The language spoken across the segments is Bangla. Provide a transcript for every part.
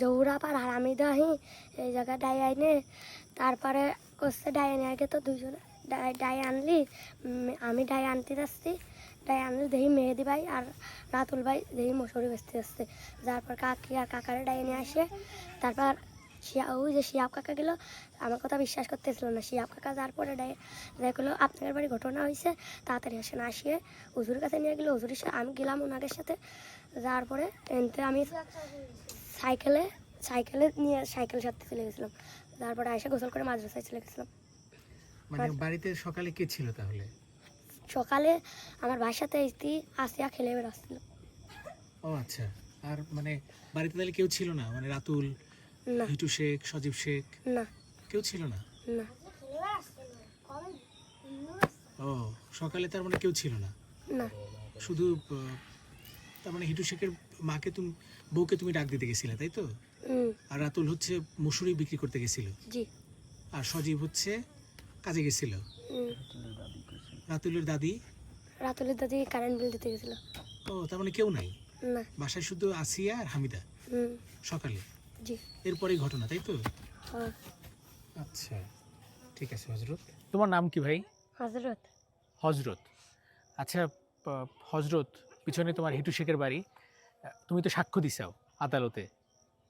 দৌড়া পার আমি দাহি এই জায়গায় ডাই আইনে তারপরে করছে ডাই আনে, আগে তো দুজন ডাই আনলি আমি ডাই আনতে যাচ্ছি ডাই আনলি দেখি মেহেদি ভাই আর রাতুল ভাই দেখি মশুরি বেচতে যাচ্ছে তারপর কাকি আর কাকারে ডাই নিয়ে আসে তারপর শিয়া ওই যে শিয়াব কাকা গেল আমার কথা বিশ্বাস করতেছিল না, শিয়াব কাকা তারপরে ডাই দেখল আপনাদের বাড়ি ঘটনা হয়েছে তাড়াতাড়ি আসে না আসিয়ে হুজুর কাছে নিয়ে গেলো হুজুরের সাথে আমি গেলাম ওনাদের সাথে যাওয়ার পরে এনতে আমি সাইকেলে সাইকেলে নিয়ে সাইকেল সাথে চলে গেছিলাম। তারপরে এসে গোসল করে মাদ্রাসায় চলে গেছিলাম। মানে বাড়িতে সকালে কে ছিল তাহলে? সকালে আমার ভাইয়ের সাথে ইস্তি আসিয়া খেলে বেড়াচ্ছিল। ও আচ্ছা আর মানে বাড়িতে তাহলে কেউ ছিল না? মানে রাতুল না। হিটু শেখ সজীব শেখ? না। কেউ ছিল না? না। ও সকালে তার মানে কেউ ছিল না? না। শুধু তার মানে হিটু শেখের মাকে তুমি বউকে তুমি ডাক দিতে গেছিলে তাই তো? আর রাতুল হচ্ছে মুসুরি বিক্রি করতে গেছিল। আর সজীব হচ্ছে কাজে গেছিল। রাতুলের দাদি? রাতুলের দাদি কারেন্ট বিল দিতে গেছিল। ও তার মানে কেউ নাই? না। বাসায় শুধু আসিয়া আর হামিদা? সকালে? জি। এরপরেই ঘটনা তাই তো? হ্যাঁ। আচ্ছা ঠিক আছে হজরত। তোমার নাম কি ভাই? হজরত। হজরত। আচ্ছা হজরত পিছনে তোমার হিটু শেখের বাড়ি। তুমি তো সাক্ষ্য দিছাও আদালতে।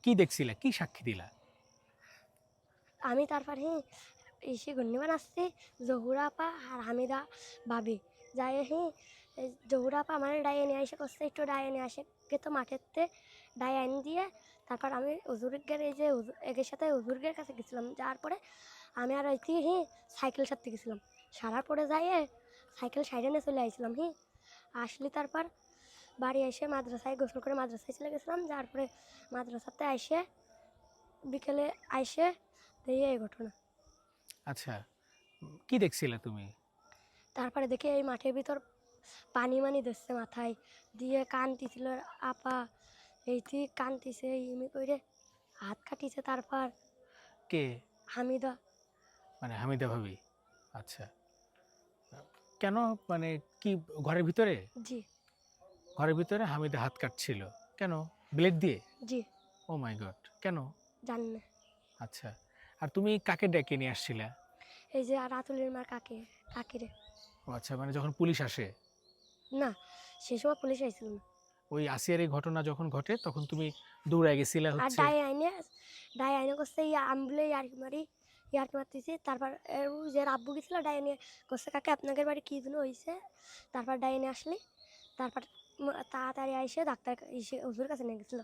কি দেখছিলা? কি সাক্ষী দিলা? আমি তারপরে এসে ঘূর্ণিমান আসছে, জহুরা আপা আর হামিদা ভাবি যাই হি জহুরা আপা আমার ডাইয়ে নিয়ে এসে করছে একটু ডাইয়ে নিয়ে আসে। গে তো মাঠেতে ডাই আইন দিয়ে তারপর আমি হুজুরের এই যে একের সাথে হুজুরের কাছে গেছিলাম। যাওয়ার পরে আমি আর এটি হি সাইকেল সারতে গেছিলাম। সারার পরে যাইয়ে সাইকেল সাইডে নিয়ে চলে আইছিলাম হি। আসলে তারপর বাড়ি এসে মাদ্রাসায় গোসল করে মাদ্রাসায় চলে গেছিলাম। যার পরে মাদ্রাসাতে এসে বিকেলে আইসে দেখি এই ঘটনা। আচ্ছা কি দেখছিলা তুমি? তারপরে দেখি এই মাঠের ভিতর পানি মানি দিচ্ছে মাথায় দিয়ে কানতিছিল আপা এইটি কানতিছে ইমি করে হাত কাটিছে তারপর কে? হামিদা। মানে হামিদা ভাবি? আচ্ছা। কেন? মানে কি ঘরের ভিতরে? জি। ঘরের ভিতরে হামিদা হাত কাটছিল। কেন? ব্লেড দিয়ে? জি। ও মাই গড কেন? জানি না। আচ্ছা আর তুমি কাকে ডেকে নিয়ে আসছিলা? এই যে রাতুলের মার কাকে কাকিরে। ও আচ্ছা মানে যখন পুলিশ আসে? না সে সময় পুলিশ আইছিল না। ওই আসিয়ার এই ঘটনা যখন ঘটে তখন তুমি দৌড়ায় গেছিলা আর হচ্ছে? ডাই আইনে ডাই আইনে করছে ইয়া আমবলে ইয়ারকি মারি ইয়ারকি মারতেছি। তারপর এর ও যে রাব্বু গেছিল ডাই নিয়ে করছে কাকে আপনাদের বাড়ি কী দিন হয়েছে তারপর ডাই নিয়ে আসলি। তারপর ম- তাড়াতাড়ি এসে ডাক্তার এসে ওষুধের কাছে নিয়ে গেছিল।